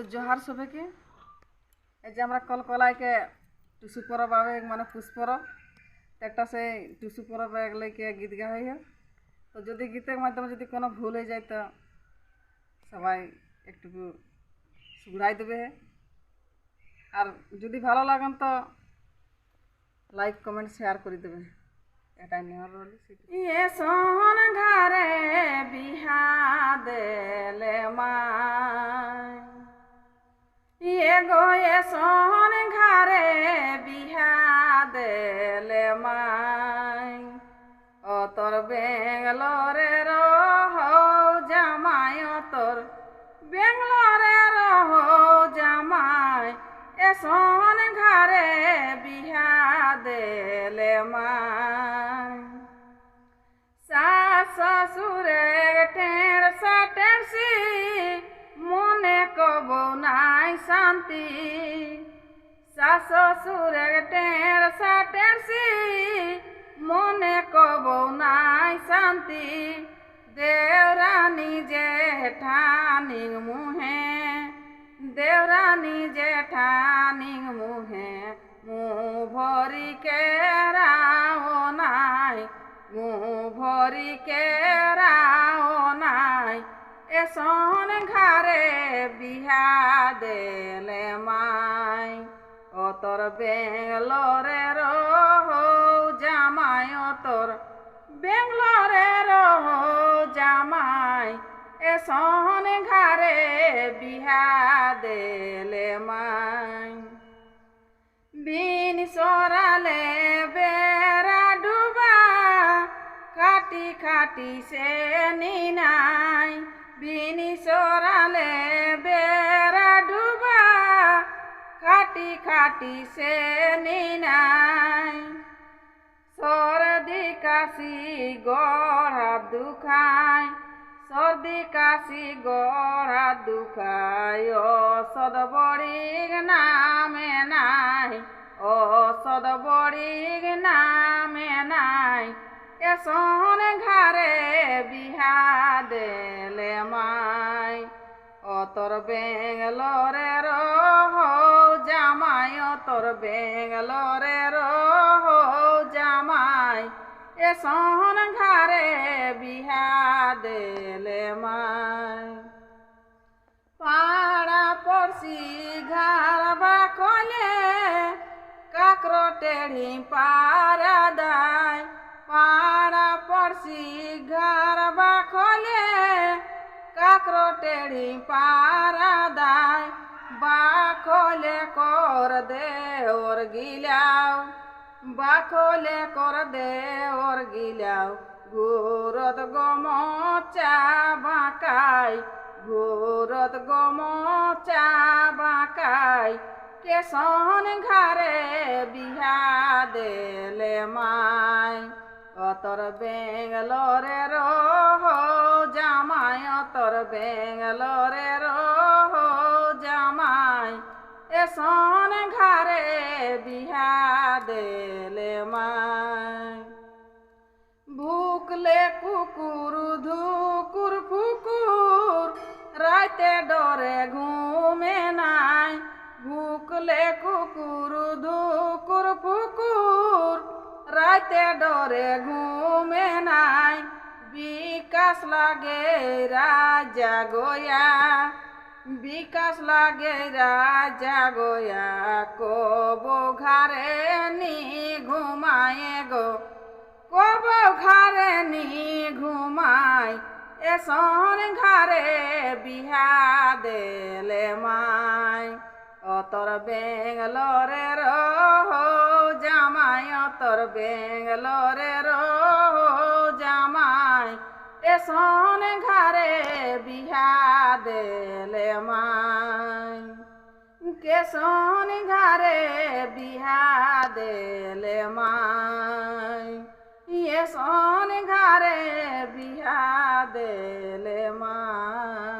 তো জোহার সবেকে এই যে আমরা কলকলাইকে টুসু পরব আবে মানে পুষ পরব একটা সেই টুসু পরব লেগে গীত গা হয়ে। তো যদি গীতের মাধ্যমে যদি কোনো ভুল হয়ে যায় তো সবাই একটুকু সুগড়াই দেবে আর যদি ভালো লাগেন তো লাইক, কমেন্ট, শেয়ার করে দেবে। এটাই নেওয়ার রোল ইয়ে সোহন ঘরে গো এ সোহন ঘরে বিহা দেলে মাই। ও তোর বেঙ্গলোরে রহ জামাই, ও তোর বেঙ্গলোরে রহ জামাই। এ সোহন ঘরে বিহা দেলে মাই। শান্তি। শাশ টের সাটেরসি মনে কব নাই শান্তি। দেওরানি জেঠানি মুহে, দেওরানি জেঠানি মুহে, মু ভরি কে রাও নাই, মু ভরি কে রাও নাই এসন ঘরে বিহা দেলে মাই, ও তোর বেঙ্গলোরে জামাই, ও তোর বেঙ্গলোরে রহ জামাই এসন ঘরে বিহা দেলে মাই। বিন সরালে খাটি খাটি সে নিনাই বিনি সরালে বেড়া ডুবা খাটি সে নিনাই সর্দি কাশি, গড়া দুখায়, সর্দি কাশি, গড়া দুখায় ও সদবড়ির নামে নাই ও সদবড়ির নামে নাই এসন ঘরে বিহা দেলে মাই। ও তোর বেঙ্গলোরে রহ জামাই ও তোর বেঙ্গলোরে রহ জামাই। এসন ঘরে বিহা দেলে মাই। পাড়া পড়শি ঘর বা কলে কাকরো টেढ़ी পারা দায় পাড়া পড়শি ঘর বা কলে কাকরো টেढ़ी পারা দায় বা খোলে কর দে ওর গিলাও বা খোলে কর দে ওর গিলাও, ঘুরত গম চা বাঁকাই, ঘুরত গম চা বাঁকাই কেসন ঘরে বিহা দেলে মাই। অতর বেঙ্গলোরে রহ, জামাই অতর বেঙ্গলোরে রহ, জামাই। এসন ঘরে বিহা দেলে মাই। ভুকলে কুকুর, ধুকুর কুকুর রাতে ডরে ঘুমে নাই, বিকাশ লাগে রাজা গোয়া। বিকাশ লাগে রাজা গোয়া, কবো ঘরে নি ঘুমায়ে গো। কব ঘরে নি ঘুমাই এসন ঘরে বিহা দেলে মাই অতর বেঙ্গলোরে রহ তোর বেঙ্গলোরের জামাই রেশন ঘরে বিহা দেলে মাই কেশন ঘরে বিহা দেলে মাই ইয়ে সন ঘরে বিহা দেলে মাই